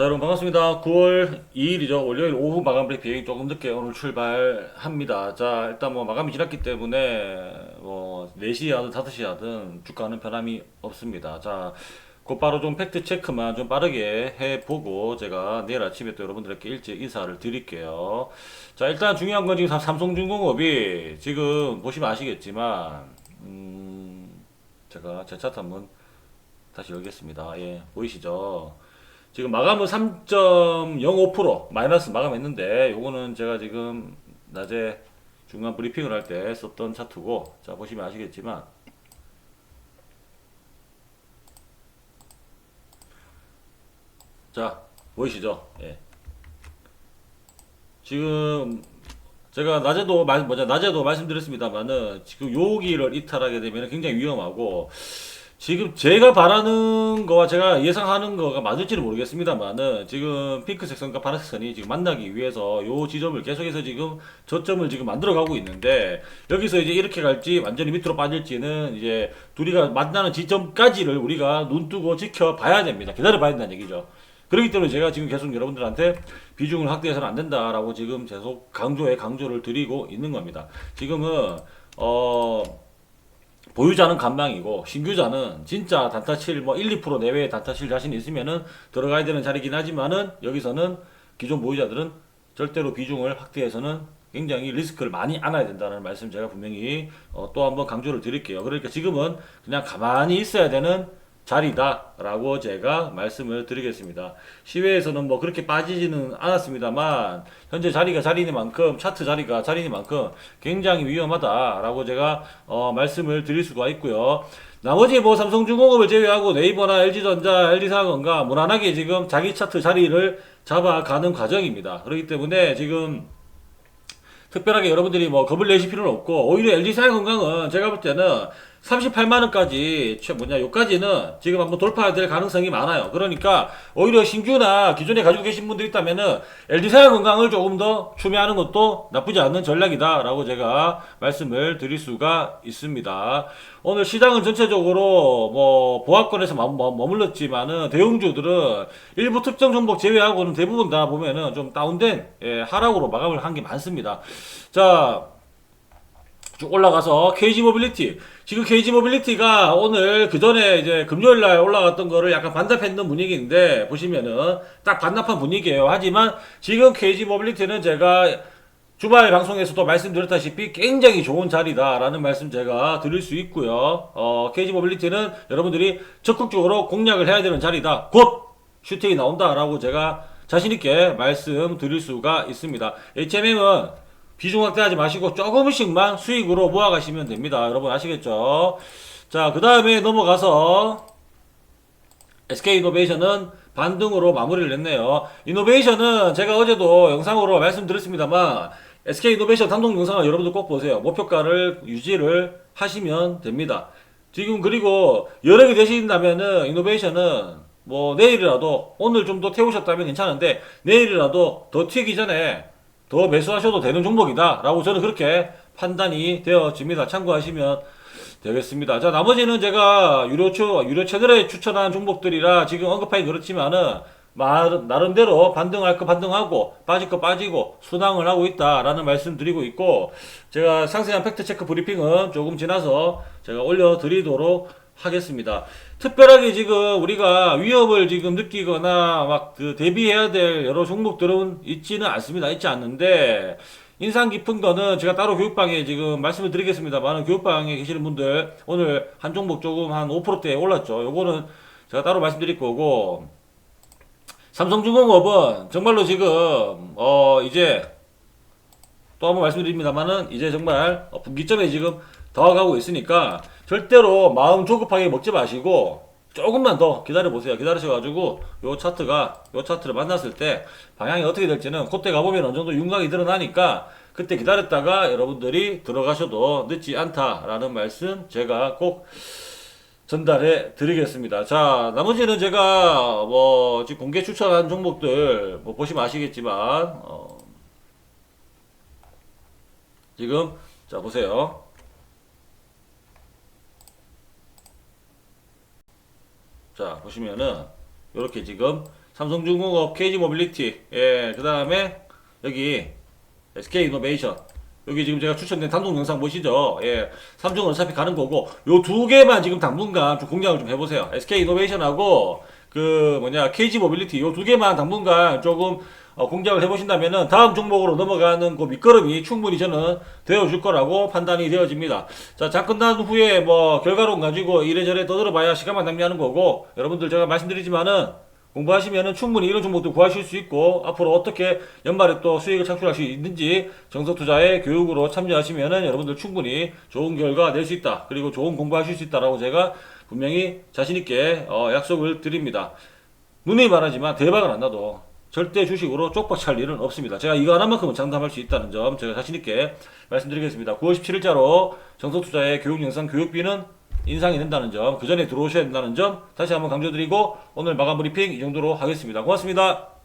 자 여러분 반갑습니다. 9월 2일이죠. 월요일 오후 마감 브리핑 조금 늦게 오늘 출발합니다. 자 일단 뭐 마감이 지났기 때문에 뭐 4시 하든 5시 하든 주가는 변함이 없습니다. 자 곧바로 좀 팩트 체크만 좀 빠르게 해보고 제가 내일 아침에 또 여러분들께 일찍 인사를 드릴게요. 자 일단 중요한 건 지금 삼- 삼성중공업이 지금 보시면 아시겠지만 음 제가 제 차트 한번 다시 열겠습니다. 예 보이시죠? 지금 마감은 3.05% 마이너스 마감했는데 요거는 제가 지금 낮에 중간 브리핑을 할 때 썼던 차트고 자 보시면 아시겠지만 자 보이시죠? 예. 지금 제가 낮에도 말 뭐냐 낮에도 말씀드렸습니다만은 지금 여기를 이탈하게 되면 굉장히 위험하고 지금 제가 바라는 거와 제가 예상하는 거가 맞을지는 모르겠습니다만은 지금 핑크색 선과 파란색 선이 지금 만나기 위해서 요 지점을 계속해서 지금 저점을 지금 만들어 가고 있는데 여기서 이제 이렇게 갈지 완전히 밑으로 빠질지는 이제 둘이가 만나는 지점까지를 우리가 눈 뜨고 지켜봐야 됩니다. 기다려 봐야 된다는 얘기죠. 그렇기 때문에 제가 지금 계속 여러분들한테 비중을 확대해서는 안 된다라고 지금 계속 강조에 강조를 드리고 있는 겁니다. 지금은 어 보유자는 간망이고 신규자는 진짜 단타 칠 뭐 1, 2% 내외의 단타 칠 자신이 있으면은 들어가야 되는 자리긴 하지만은 여기서는 기존 보유자들은 절대로 비중을 확대해서는 굉장히 리스크를 많이 안아야 된다는 말씀 제가 분명히 어, 또 한번 강조를 드릴게요. 그러니까 지금은 그냥 가만히 있어야 되는 자리다라고 제가 말씀을 드리겠습니다. 시외에서는 뭐 그렇게 빠지지는 않았습니다만 현재 자리가 자리니만큼 차트 자리가 자리니만큼 굉장히 위험하다라고 제가 어, 말씀을 드릴 수가 있고요. 나머지 뭐 삼성중공업을 제외하고 네이버나 LG전자, LG사건가 무난하게 지금 자기 차트 자리를 잡아가는 과정입니다. 그렇기 때문에 지금 특별하게 여러분들이 뭐 겁을 내실 필요는 없고 오히려 LG 사회건강은 제가 볼 때는 38만 원까지 최 뭐냐 요까지는 지금 한번 돌파될 가능성이 많아요. 그러니까 오히려 신규나 기존에 가지고 계신 분들 있다면은 LG 사회건강을 조금 더 추미하는 것도 나쁘지 않은 전략이다라고 제가 말씀을 드릴 수가 있습니다. 오늘 시장은 전체적으로 뭐 보합권에서 머물렀지만은 대형주들은 일부 특정 종목 제외하고는 대부분 다 보면은 좀 다운된 예, 하락으로 마감을 한 게 많습니다. 자, 쭉 올라가서 KG 모빌리티. 지금 KG 모빌리티가 오늘 그 전에 이제 금요일 날 올라갔던 거를 약간 반납했는 분위기인데 보시면은 딱 반납한 분위기예요. 하지만 지금 KG 모빌리티는 제가 주말 방송에서도 말씀드렸다시피 굉장히 좋은 자리다라는 말씀 제가 드릴 수 있고요. 어, KG 모빌리티는 여러분들이 적극적으로 공략을 해야 되는 자리다. 곧 슈팅이 나온다라고 제가 자신있게 말씀드릴 수가 있습니다. HMM은 비중 확대 하지 마시고 조금씩만 수익으로 모아가시면 됩니다. 여러분 아시겠죠? 자, 그 다음에 넘어가서 SK 이노베이션은 반등으로 마무리를 했네요. 이노베이션은 제가 어제도 영상으로 말씀드렸습니다만 SK 이노베이션 단독 영상을 여러분들 꼭 보세요. 목표가를 유지를 하시면 됩니다. 지금 그리고 개 되신다면은 이노베이션은 뭐 내일이라도 오늘 좀 더 태우셨다면 괜찮은데 내일이라도 더 튀기 전에 더 매수하셔도 되는 종목이다 라고 저는 그렇게 판단이 되어집니다. 참고하시면 되겠습니다. 자, 나머지는 제가 유료 추, 유료 채널에 추천한 종목들이라 지금 언급하기 그렇지만은, 말, 나름대로 반등할 거 반등하고, 빠질 거 빠지고, 순항을 하고 있다라는 말씀 드리고 있고, 제가 상세한 팩트체크 브리핑은 조금 지나서 제가 올려드리도록 하겠습니다. 특별하게 지금 우리가 위협을 지금 느끼거나 막 그 대비해야 될 여러 종목들은 있지는 않습니다. 있지 않는데, 인상 깊은 거는 제가 따로 교육방에 지금 말씀을 드리겠습니다만 교육방에 계시는 분들 오늘 한 종목 조금 한 5%대 올랐죠. 요거는 제가 따로 말씀드릴 거고 삼성중공업은 정말로 지금 어 이제 또 한번 말씀드립니다만은 이제 정말 어, 분기점에 지금 다가가고 있으니까 절대로 마음 조급하게 먹지 마시고 조금만 더 기다려 보세요. 기다리셔 가지고 요 차트가 요 차트를 만났을 때 방향이 어떻게 될지는 그때 가 보면 어느 정도 윤곽이 드러나니까 그때 기다렸다가 여러분들이 들어가셔도 늦지 않다라는 말씀 제가 꼭 전달해 드리겠습니다. 자, 나머지는 제가 뭐 지금 공개 추천한 종목들 뭐 보시면 아시겠지만 어, 지금 자 보세요. 자 보시면은 이렇게 지금 삼성중공업, KG모빌리티, 예, 그 다음에 여기 SK이노베이션. 여기 지금 제가 추천된 단독 영상 보시죠? 예, 삼중은 어차피 가는 거고 요 두 개만 지금 당분간 좀 공략을 좀 해보세요. SK이노베이션하고 그 뭐냐 KG모빌리티 요 두 개만 당분간 조금 어, 공략을 해보신다면은 다음 종목으로 넘어가는 그 밑거름이 충분히 저는 되어줄 거라고 판단이 되어집니다. 자, 장 끝난 후에 뭐 결과론 가지고 이래저래 떠들어봐야 시간만 낭비하는 거고 여러분들 제가 말씀드리지만은 공부하시면은 충분히 이런 종목도 구하실 수 있고 앞으로 어떻게 연말에 또 수익을 창출할 수 있는지 정석 투자의 교육으로 참여하시면은 여러분들 충분히 좋은 결과 낼 수 있다. 그리고 좋은 공부하실 수 있다라고 제가 분명히 자신 있게 어, 약속을 드립니다. 누누이 말하지만 대박은 안 나도 절대 주식으로 쪽박찰 일은 없습니다. 제가 이거 하나만큼은 장담할 수 있다는 점 제가 자신 있게 말씀드리겠습니다. 9월 17일자로 정석투자의 교육 영상 교육비는 인상이 된다는 점, 그 전에 들어오셔야 된다는 점 다시 한번 강조드리고 오늘 마감 브리핑 이 정도로 하겠습니다. 고맙습니다.